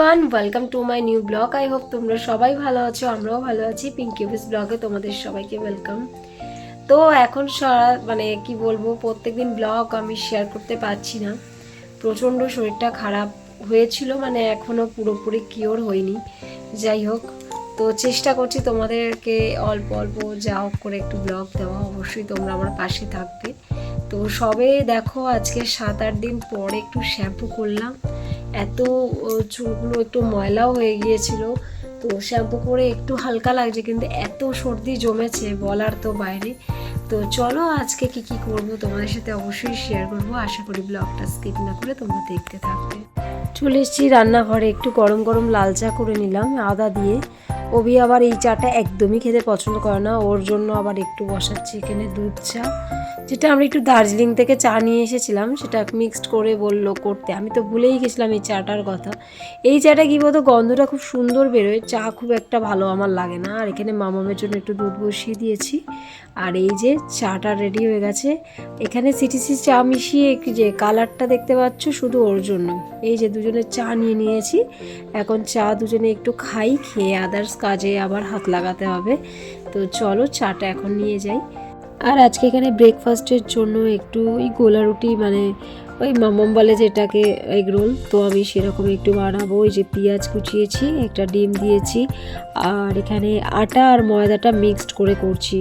Everyone welcome to my new blog I hope তোমরা সবাই ভালো আছো, আমরাও ভালো আছি। পিঙ্কি অফিস ব্লগে তোমাদের সবাইকে ওয়েলকাম তো এখন সারা মানে কি বলব, প্রত্যেকদিন ব্লগ আমি শেয়ার করতে পারছি না। প্রচণ্ড শরীরটা খারাপ হয়েছিল মানে এখনও পুরোপুরি কিওর হয়নি। যাই হোক, তো চেষ্টা করছি তোমাদেরকে অল্প অল্প যা হোক করে একটু ব্লগ দেওয়া। অবশ্যই তোমরা আমার পাশে থাকবে। তো সবে দেখো, আজকে সাত আট দিন পরে একটু শ্যাম্পু করলাম। এত চুলগুলো একটু ময়লাও হয়ে গিয়েছিল। তো শ্যাম্পু করে একটু হালকা লাগছে, কিন্তু এত সর্দি জমেছে বলার তো বাইরে। তো চলো আজকে কি কি করব তোমাদের সাথে অবশ্যই শেয়ার করব। আশা করি ব্লগটা স্কিপ না করে তোমরা দেখতে থাকবে। চলে এসেছি রান্নাঘরে, একটু গরম গরম লাল চা করে নিলাম, আদা দিয়ে। ওবি আবার এই চাটা একদমই খেতে পছন্দ করে না, ওর জন্য আবার একটু বসাচ্ছি এখানে দুধ চা। যেটা আমরা একটু দার্জিলিং থেকে চা নিয়ে এসেছিলাম, সেটা মিক্সড করে বলল করতে। আমি তো ভুলেই গেছিলাম এই চাটার কথা। এই চাটা কি বলতো, গন্ধটা খুব সুন্দর বেরোয়, চা খুব একটা ভালো আমার লাগে না। আর এখানে মামামের জন্য একটু দুধ বসিয়ে দিয়েছি। আর এই যে চাটা রেডি হয়ে গেছে। এখানে সিটিসি চা মিশিয়ে যে কালারটা দেখতে পাচ্ছ, শুধু ওর জন্য। এই যে দুজনে চা নিয়ে নিয়েছি। এখন চা দুজনে একটু খাই, খেয়ে আদার্স কাজে আবার হাত লাগাতে হবে। তো চলো চাটা এখন নিয়ে যাই। আর আজকে এখানে ব্রেকফাস্টের জন্য একটু ওই গোলা রুটি মানে ওই মামাম বলে যেটাকে এগ রোল তো আমি সেরকম একটু বানাবো। ওই যে পেঁয়াজ কুচিয়েছি, একটা ডিম দিয়েছি, আর এখানে আটা আর ময়দাটা মিক্সড করে করছি।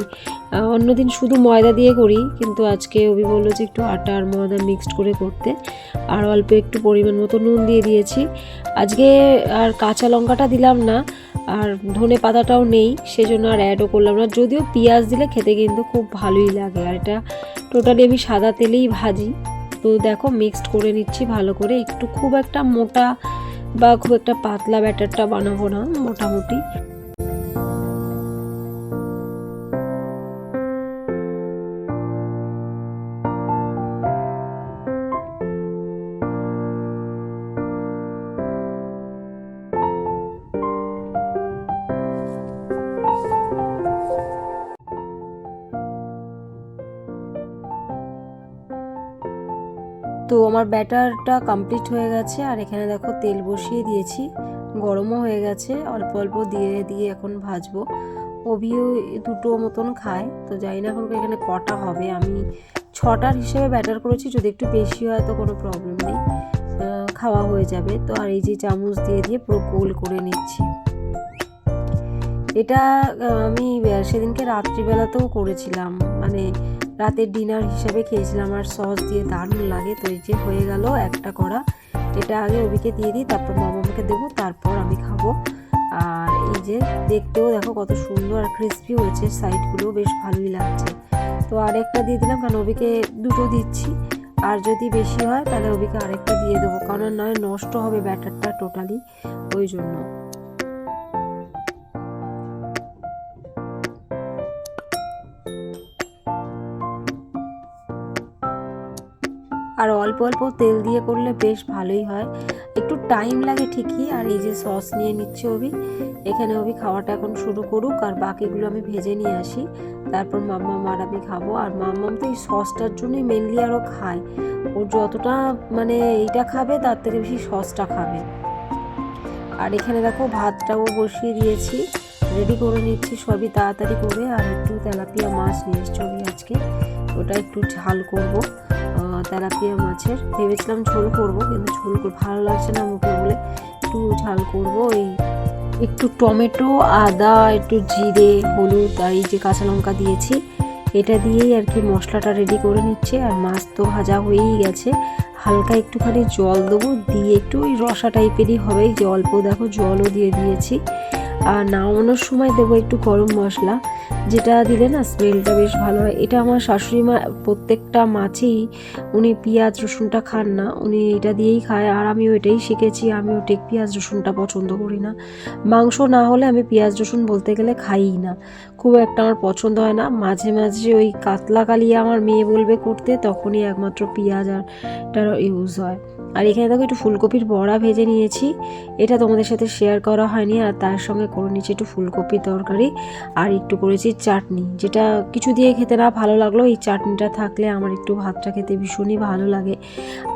অন্যদিন শুধু ময়দা দিয়ে করি, কিন্তু আজকে অভি বলল যে একটু আটা আর ময়দা মিক্সড করে করতে। আর অল্প একটু পরিমাণ মতো নুন দিয়ে দিয়েছি। আজকে আর কাঁচা লঙ্কাটা দিলাম না আর ধনে পাতাটাও নেই, সেজন্য আর অ্যাডও করলাম না। যদিও পেঁয়াজ দিলে খেতে কিন্তু খুব ভালোই লাগে। আর এটা টোটালি আমি সাদা তেলেই ভাজি। তো দেখো মিক্সড করে নিচ্ছি ভালো করে। একটু খুব একটা মোটা বা খুব একটা পাতলা ব্যাটারটা বানাবো না, মোটামুটি। তো আমার ব্যাটারটা কমপ্লিট হয়ে গেছে, আর এখানে দেখো তেল বসিয়ে দিয়েছি, গরমও হয়ে গেছে, অল্প অল্প দিয়ে দিয়ে এখন ভাজবো। অভিও দুটো মতন খায়, তো জানি না এখন এখানে কটা হবে। আমি ছটার হিসেবে ব্যাটার করেছি, যদি একটু বেশি হয় তো কোনো প্রবলেম নেই। খাওয়া হয়ে যাবে। তো আর এই যে চামচ দিয়ে দিয়ে পুরো গোল করে নিচ্ছি। এটা আমি সেদিনকে রাত্রিবেলাতেও করেছিলাম। মানে রাতের ডিনার হিসেবে খেয়েছিলাম আর সস দিয়ে দারুণ লাগে। তো এই যে হয়ে গেল একটা করা এটা আগে অভিকে দিয়ে দিই, তারপর মামাকে দেবো, তারপর আমি খাব। আর এই যে দেখতেও দেখো কত সুন্দর আর ক্রিস্পি হয়েছে সাইডগুলো বেশ ভালোই লাগছে। তো আরেকটা দিয়ে দিলাম, কারণ অভিকে দুটো দিচ্ছি। আর যদি বেশি হয়, তাহলে অভিকে আরেকটা দিয়ে দেবো, কারণ নয়, নষ্ট হবে ব্যাটারটা টোটালি ওই জন্য। আর অল্প অল্প তেল দিয়ে করলে বেশ ভালোই হয়। একটু টাইম লাগে ঠিকই, আর এই যে সস নিয়ে নিচ্ছে অভি, এখানে অভি খাওয়াটা এখন শুরু করুক, আর বাকিগুলো আমি ভেজে নিয়ে আসি। তারপর মাম্মা আর আমি খাব, আর মাম্মাম তো এই সসটার জন্যই মেনলি আরও খায়। ও যতটা মানে এইটা খাবে, তার থেকে বেশি সসটা খাবে। আর এখানে দেখো ভাতটাও বসিয়ে দিয়েছি রেডি করে নিচ্ছি সবই তাড়াতাড়ি করে, আর একটু তেলাপিয়া মাছ নিয়ে এসছি আজকে, ওটা একটু ঝাল করব। তেলাপিয়া মাছের। ভেবেছিলাম ঝোল করব, কিন্তু ঝোল ভালো লাগছে না মুখে বলে একটু ঝাল করব। এই একটু টমেটো, আদা, একটু জিরে, হলুদ আর এই যে কাঁচা লঙ্কা দিয়েছি, এটা দিয়েই আর কি মশলাটা রেডি করে নিচ্ছে। আর মাছ তো ভাজা হয়েই গেছে। হালকা একটুখানি জল দেবো, দিয়ে একটু ওই রসা টাইপেরই হবে। যে অল্প দেখো জলও দিয়ে দিয়েছি। আর নামানোর সময় দেবো একটু গরম মশলা, যেটা দিলে না স্মেলটা বেশ ভালো হয়। এটা আমার শাশুড়ি মা, প্রত্যেকটা মাছেই উনি পেঁয়াজ, রসুনটা খান না, উনি এটা দিয়েই খায়। আর আমিও এটাই শিখেছি, আমিও ঠিক পেঁয়াজ, রসুনটা পছন্দ করি না। মাংস না হলে আমি পেঁয়াজ, রসুন বলতে গেলে খাইই না। খুব একটা আমার পছন্দ হয় না। মাঝে মাঝে ওই কাতলা কালিয়া আমার মেয়ে বলবে করতে, তখনই একমাত্র পেঁয়াজ আর ইউজ হয়। আর এখানে দেখো একটু ফুলকপির বড়া ভেজে নিয়েছি। এটা তোমাদের সাথে শেয়ার করা হয়নি, আর তার সঙ্গে করে নিয়েছি একটু ফুলকপির তরকারি, আর একটু করেছি চাটনি। যেটা কিছু দিয়ে খেতে না ভালো লাগল, এই চাটনিটা থাকলে আমার একটু ভাতটা খেতে ভীষণই ভালো লাগে।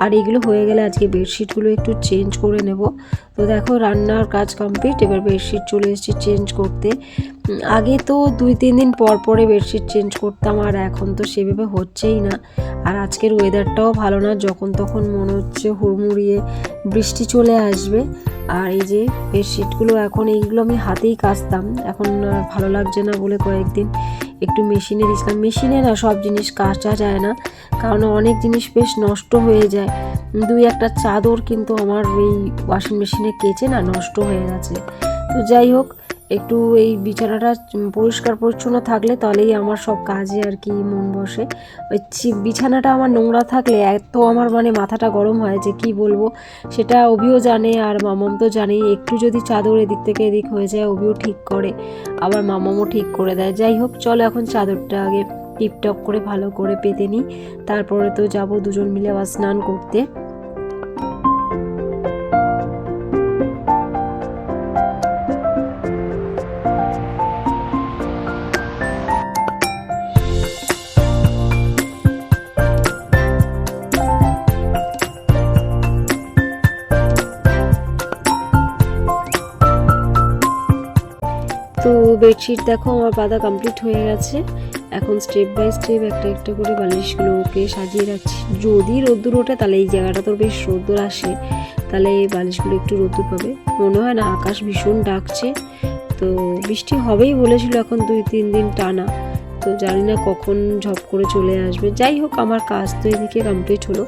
আর এগুলো হয়ে গেলে আজকে বেডশিটগুলো একটু চেঞ্জ করে নেব। তো দেখো রান্নার কাজ কমপ্লিট এবার বেডশিট চলে এসেছি চেঞ্জ করতে। আগে তো দুই, তিন দিন পর পরে বেডশিট চেঞ্জ করতাম আর এখন তো সেভাবে হচ্ছেই না। আর আজকের ওয়েদারটাও ভালো না, যখন তখন মনে হচ্ছে হুড়মুড়িয়ে বৃষ্টি চলে আসবে। আর এই যে বেডশিটগুলো এখন এইগুলো আমি হাতেই কাচতাম, এখন ভালো লাগছে না বলে কয়েকদিন একটু মেশিনে দিয়েছিলাম। মেশিনে না সব জিনিস কাচা যায় না, কারণ অনেক জিনিস বেশ নষ্ট হয়ে যায়। দুই একটা চাদর কিন্তু আমার এই ওয়াশিং মেশিনে কেচে না নষ্ট হয়ে গেছে। তো যাই হোক একটু এই বিছানাটা পরিষ্কার পরিচ্ছন্ন থাকলে তাহলেই আমার সব কাজে আর কি মন বসে। ওই বিছানাটা আমার নোংরা থাকলে এত আমার মানে মাথাটা গরম হয় যে কি বলব? সেটা অভিও জানে আর মামাম তো জানেই, একটু যদি চাদর এদিক থেকে এদিক হয়ে যায়, অভিও ঠিক করে। আবার মামামও ঠিক করে দেয়। যাই হোক, চলো এখন চাদরটা আগে টিপটপ করে ভালো করে পেতে নিই। তারপরে তো যাব দুজন মিলে আবার স্নান করতে। বেডশিট দেখো, আমার পাতা কমপ্লিট হয়ে গেছে। এখন স্টেপ বাই স্টেপ একটা একটা করে বালিশগুলোকে সাজিয়ে রাখছি। যদি রোদ্দুর ওঠে, তাহলে এই জায়গাটা তোর বেশ রোদ্দুর আসে। তাহলে এই বালিশগুলো একটু রোদ্দুর পাবে। মনে হয় না, আকাশ ভীষণ ডাকছে। তো বৃষ্টি হবেই বলেছিল এখন দুই, তিন দিন টানা। তো জানি না কখন ঝপ করে চলে আসবে। যাই হোক, আমার কাজ তো এদিকে কমপ্লিট হলো।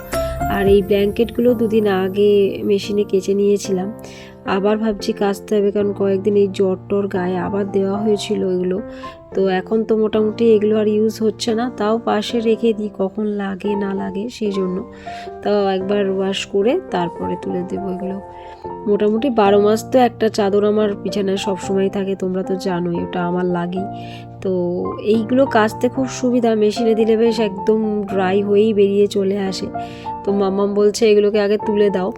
আর এই ব্ল্যাঙ্কেটগুলো দুদিন আগে মেশিনে কেচে নিয়েছিলাম। আবার ভাবছি কাচতে হবে, কারণ কয়েকদিন এই জ্বর টর গায়ে আবার দেওয়া হয়েছিল এগুলো। তো এখন তো মোটামুটি এগুলো আর ইউজ হচ্ছে না, তাও পাশে রেখে দিই, কখন লাগে না লাগে সেই জন্য তাও একবার ওয়াশ করে তারপরে তুলে দেবো এগুলো। মোটামুটি বারো মাস তো একটা চাদর আমার বিছানায় সবসময় থাকে, তোমরা তো জানোই ওটা আমার লাগেই। তো এইগুলো কাচতে খুব সুবিধা, মেশিনে দিলে বেশ একদম ড্রাই হয়েই বেরিয়ে চলে আসে। তো মাম্মাম বলছে এগুলোকে আগে তুলে দাও।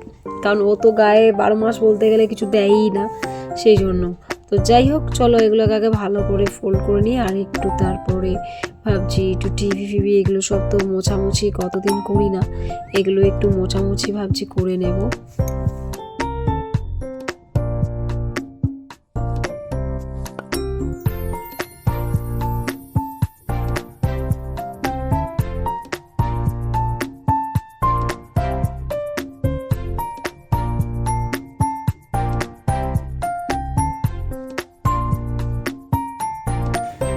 কারণ ও তো গায়ে বারো মাস বলতে গেলে কিছু দেয়ই না, সেই জন্য। তো যাই হোক, চলো এগুলোকে আগে ভালো করে ফোল্ড করে নিই আর একটু তারপরে ভাবছি একটু টিভি ফিভি এগুলো সব তো মোছামুছি কতদিন করি না, এগুলো একটু মোছামুছি ভাবছি করে নেব।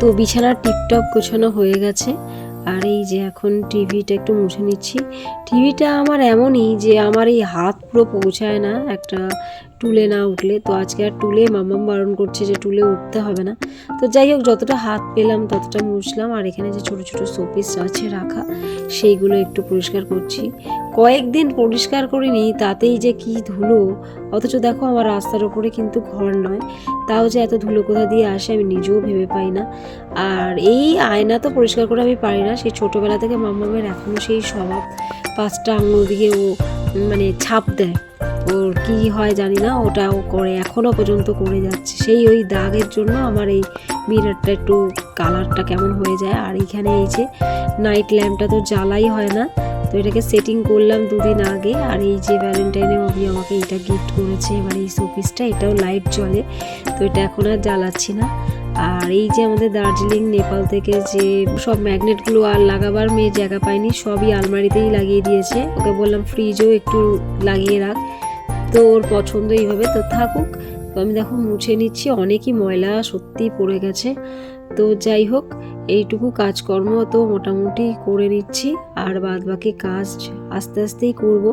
তো বিছানার টিপটপ গোছানো হয়ে গেছে। আর এই যে এখন টিভিটা একটু মুছে নিচ্ছি। টিভিটা আমার এমনই যে আমার এই হাত পুরো পৌঁছায় না একটা টুলে না উঠলে, তো আজকে আর টুলে মামাম বারণ করছে যে টুলে উঠতে হবে না। তো যাই হোক, যতটা হাত পেলাম, ততটা মুছলাম, আর এখানে যে ছোট ছোট শোপিস আছে রাখা, সেইগুলো একটু পরিষ্কার করছি। কয়েকদিন পরিষ্কার করিনি, তাতেই যে কি ধুলো, অথচ দেখো আমার রাস্তার ওপরে কিন্তু ঘর নয়, তাও যে এত ধুলো কোথা দিয়ে আসে আমি নিজেও ভেবে পাই না। আর এই আয়না তো পরিষ্কার করে আমি পারি না, সেই ছোটোবেলা থেকে মামামের এখনও সেই স্বভাব, পাঁচটা আঙুল দিয়ে ও মানে ছাপ দেয়। ওর কি হয় জানি না ওটা ও করে এখনও পর্যন্ত করে যাচ্ছে। সেই ওই দাগের জন্য আমার এই মিরারটা একটু কালারটা কেমন হয়ে যায়। আর এইখানে এই যে নাইট ল্যাম্পটা তো জ্বালাই হয় না, তো এটাকে সেটিং করলাম দুদিন আগে। আর এই যে ভ্যালেন্টাইনে অভি আমাকে এটা গিফট করেছে, এবার এই শোপিসটা এটাও লাইট জ্বলে, তো এটা এখন আর জ্বালাচ্ছি না। আর এই যে আমাদের দার্জিলিং, নেপাল থেকে যে সব ম্যাগনেটগুলো আর লাগাবার মেয়ে জায়গা পায়নি, সবই আলমারিতেই লাগিয়ে দিয়েছে। ওকে বললাম ফ্রিজও একটু লাগিয়ে রাখ। তো ওর পছন্দ এইভাবে তো থাকুক। তো আমি দেখো মুছে নিচ্ছি, অনেকই ময়লা সত্যি পড়ে গেছে। তো যাই হোক, এইটুকু কাজকর্ম তো মোটামুটি করে নিচ্ছি, আর বাদ বাকি কাজ আস্তে আস্তেই করব।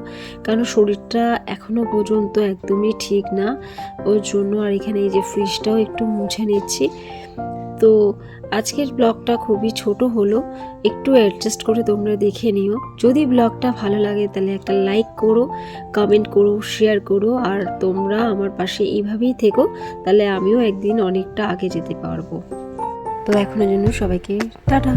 কারণ শরীরটা এখনও পর্যন্ত একদমই ঠিক না, ওর জন্য আর এখানে এই যে ফ্রিজটাও একটু মুছে নিচ্ছি। তো আজকের ব্লগটা খুবই ছোট হলো, একটু অ্যাডজাস্ট করে তোমরা দেখে নিও। যদি ব্লগটা ভালো লাগে তাহলে একটা লাইক করো কমেন্ট করো শেয়ার করো, আর তোমরা আমার পাশে এইভাবেই থেকো, তাহলে আমিও একদিন অনেকটা আগে যেতে পারব। তো এখনের জন্য সবাইকে টাটা।